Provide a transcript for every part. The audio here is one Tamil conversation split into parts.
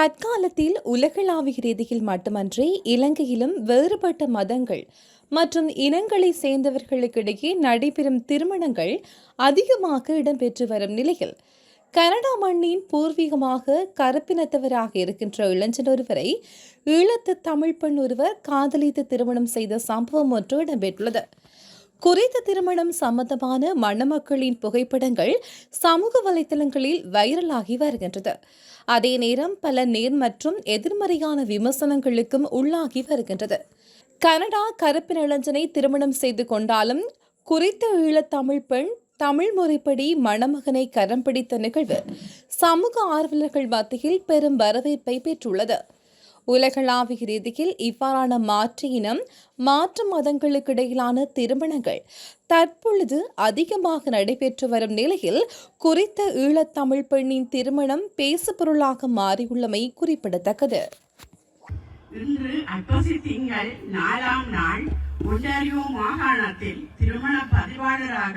தற்காலத்தில் உலகளாவிய ரீதியில் மட்டுமன்றி இலங்கையிலும் வேறுபட்ட மதங்கள் மற்றும் இனங்களை சேர்ந்தவர்களுக்கிடையே நடைபெறும் திருமணங்கள் அதிகமாக இடம்பெற்று வரும் நிலையில் கனடா மண்ணின் பூர்வீகமாக கருப்பினத்தவராக இருக்கின்ற இளைஞன் ஒருவரை ஈழத்து தமிழ் பெண் ஒருவர் காதலித்து திருமணம் செய்த சம்பவம் ஒன்று இடம்பெற்றுள்ளது. குறித்த திருமணம் சம்பந்தமான மணமக்களின் புகைப்படங்கள் சமூக வலைதளங்களில் வைரலாகி வருகின்றது. அதே நேரம் பல நேர் மற்றும் எதிர்மறையான விமர்சனங்களுக்கும் உள்ளாகி வருகின்றது. கனடா கருப்பின் இளைஞனை திருமணம் செய்து கொண்டாலும் குறித்த ஈழத்தமிழ் பெண் தமிழ் முறைப்படி மணமகனை கரம் பிடித்த நிகழ்வு சமூக ஆர்வலர்கள் மத்தியில் பெரும் வரவேற்பை பெற்றுள்ளது. உலகளாவிய ரீதியில் இவ்வாறான மாற்று இனம் மாற்று மதங்களுக்கிடையிலான திருமணங்கள் தற்பொழுது அதிகமாக நடைபெற்று வரும் நிலையில் குறித்த ஈழத்தமிழ் பெண்ணின் திருமணம் பேசுபொருளாக மாறியுள்ளமை குறிப்பிடத்தக்கது. இன்று ஐப்பசி திங்கள் நாலாம் நாள் ஒன்டாரியோ மாகாணத்தில் திருமண பதிவாளராக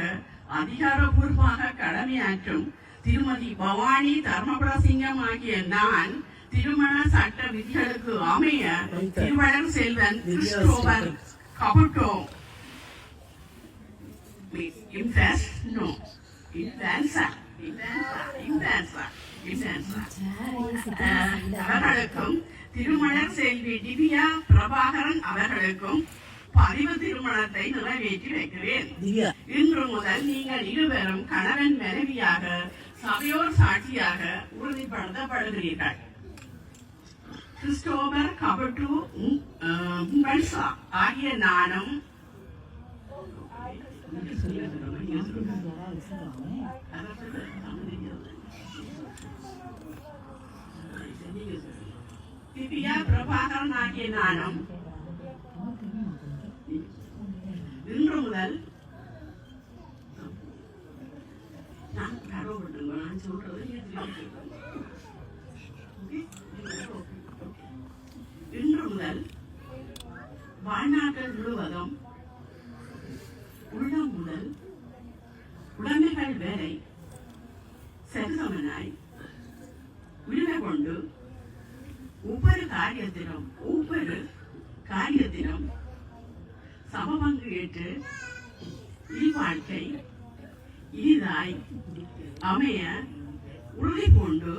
அதிகாரப்பூர்வமாக கடமையாற்றும் திருமதி பவானி தர்மபுரசிங்கம் ஆகிய நான் திருமண சட்ட விதிகளுக்கு அமைய திருவளர் செல்வன் கிறிஸ்டோபர் கபுட்டோ. அவர்களுக்கும் திருமணர் செல்வி திவ்யா பிரபாகரன் அவர்களுக்கும் பதிவு திருமணத்தை நிறைவேற்றி வைக்கிறேன். இன்று முதல் நீங்கள் இருவரும் கணவன் மனைவியாக சபையோர் சாட்சியாக உறுதிப்படுத்தப்படுகிறீர்கள். கிறிஸ்டோபர் கபட்டு உம்பல்சா ஆகிய நானும் திவ்யா பிரபாகரன் ஆகிய நானும் இன்று முதல் நான் நான் சொல்றது முதல் வாழ்நாட்கள் முழுவதும் உள்ளம் முதல் உடமைகள் வேலை சரிசமனாய் உரிமை கொண்டு ஒவ்வொரு காரியத்திலும் ஒவ்வொரு காரியத்திலும் சமபங்கு ஏற்று இல்வாழ்க்கை இனிதாய் அமைய உறுதி கொண்டு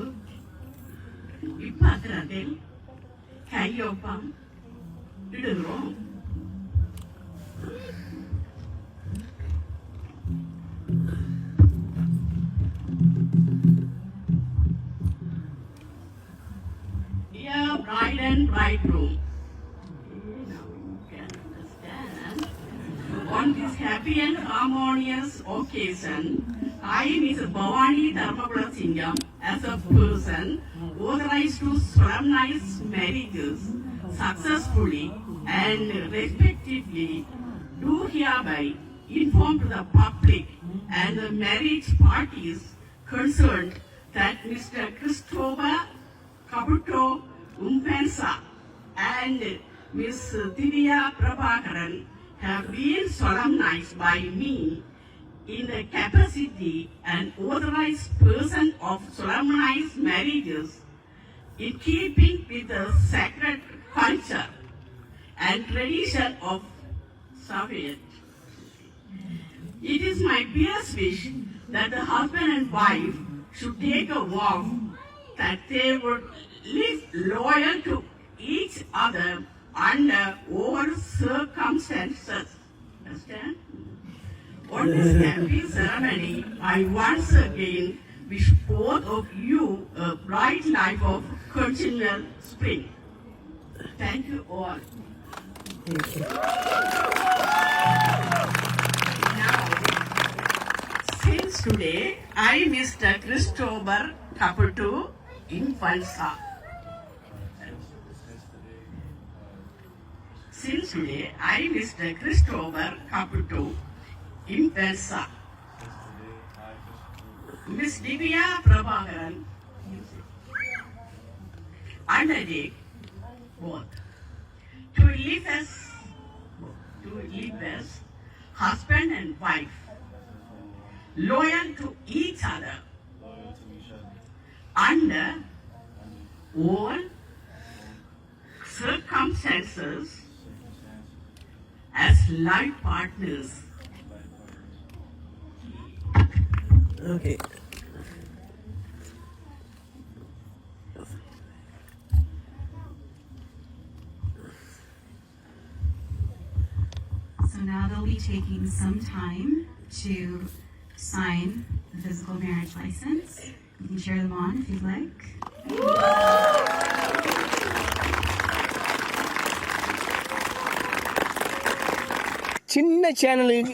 இப்பத்திரத்தில் kind of fun. It is wrong. Dear bride and bridegroom, on this happy and harmonious occasion, I, Mrs. Bhavani Dharmapura Singham, as a person authorized to solemnize marriages successfully and respectively, do hereby inform the public and the marriage parties concerned that Mr. Christopher Kabuto Umpensa and Miss Divya Prabhakaran have been solemnized by me in the capacity and authorized person of solemnized marriages in keeping with the sacred culture and tradition of Soviet. It is my pious wish that the husband and wife should take a vow that they would live loyal to each other under all circumstances. Understand? On this happy ceremony, I once again wish both of you a bright life of continual spring. Thank you all. Now, since today I, Mr. Christopher Caputo in Falsa. Since today I, Mr. Christopher Kaputu Miss Divya Prabhakaran. Undertake both. To live as to live as husband and wife, loyal to each other under all circumstances as life partners. Okay So now they'll be taking some time to sign the physical marriage license. You can cheer them on if you'd like. சின்ன சேனலுக்கு